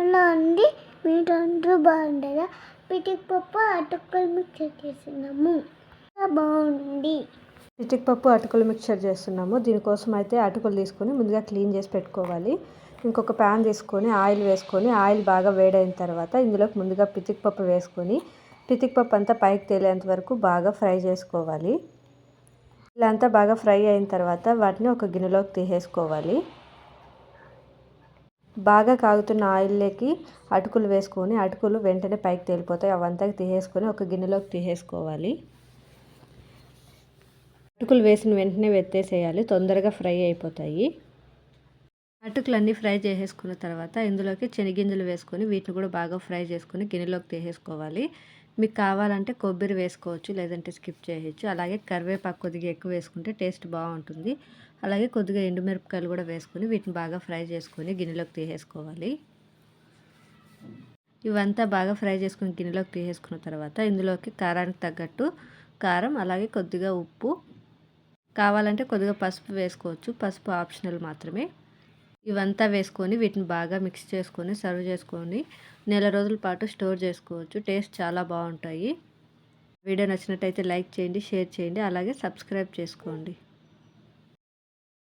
అలా అండి అందరూ బాగుండరా పిటిక్ పప్పు అటుకులు మిక్చర్ చేస్తున్నాము. బాగుంది. పిటిక్ పప్పు అటుకులు మిక్చర్ చేస్తున్నాము. దీనికోసం అయితే అటుకులు తీసుకొని ముందుగా క్లీన్ చేసి పెట్టుకోవాలి. ఇంకొక ప్యాన్ తీసుకొని ఆయిల్ వేసుకొని ఆయిల్ బాగా వేడైన తర్వాత ఇందులోకి ముందుగా పితిక్ పప్పు వేసుకొని పితిక్ పప్పు అంతా పైకి తేలేంత వరకు బాగా ఫ్రై చేసుకోవాలి. ఇలా అంతా బాగా ఫ్రై అయిన తర్వాత వాటిని ఒక గిన్నెలోకి తీసేసుకోవాలి. బాగా కాగుతున్న ఆయిల్లోకి అటుకులు వేసుకొని అటుకులు వెంటనే పైకి తేలిపోతాయి. అవంతా తీసేసుకొని ఒక గిన్నెలోకి తీసేసుకోవాలి. అటుకులు వేసిన వెంటనే వెత్తేసేయాలి తొందరగా ఫ్రై అయిపోతాయి. అటుకులన్నీ ఫ్రై చేసేసుకున్న తర్వాత ఇందులోకి శనగింజలు వేసుకొని వీటిని కూడా బాగా ఫ్రై చేసుకొని గిన్నెలోకి తీసేసుకోవాలి. మీకు కావాలంటే కొబ్బరి వేసుకోవచ్చు లేదంటే స్కిప్ చేయొచ్చు. అలాగే కరివేపాకు కొద్దిగా ఎక్కువ వేసుకుంటే టేస్ట్ బాగుంటుంది. అలాగే కొద్దిగా ఎండుమిరపకాయలు కూడా వేసుకొని వీటిని బాగా ఫ్రై చేసుకొని గిన్నెలోకి తీసేసుకోవాలి. ఇవంతా బాగా ఫ్రై చేసుకుని గిన్నెలోకి తీసేసుకున్న తర్వాత ఇందులోకి కారానికి తగ్గట్టు కారం అలాగే కొద్దిగా ఉప్పు. కావాలంటే కొద్దిగా పసుపు వేసుకోవచ్చు. పసుపు ఆప్షనల్ మాత్రమే. ఇవంతా వేసుకొని వీటిని బాగా మిక్స్ చేసుకొని సర్వ్ చేసుకొని నెల రోజుల పాటు స్టోర్ చేసుకోవచ్చు. టేస్ట్ చాలా బాగుంటాయి. వీడియో నచ్చినట్టయితే లైక్ చేయండి షేర్ చేయండి అలాగే సబ్స్క్రైబ్ చేసుకోండి.